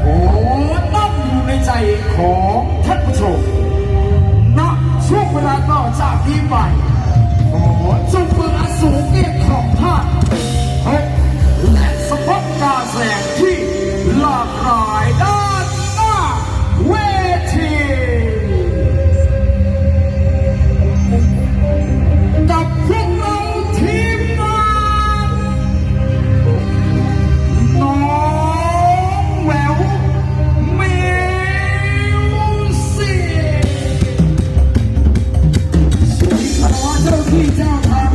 โอ้นั่งอยู่ในใจของท่านผู้ชมณช่วงเวลาต่อจากนี้ไปขอจงเปิดอสูรเกียรติของท่าน down high.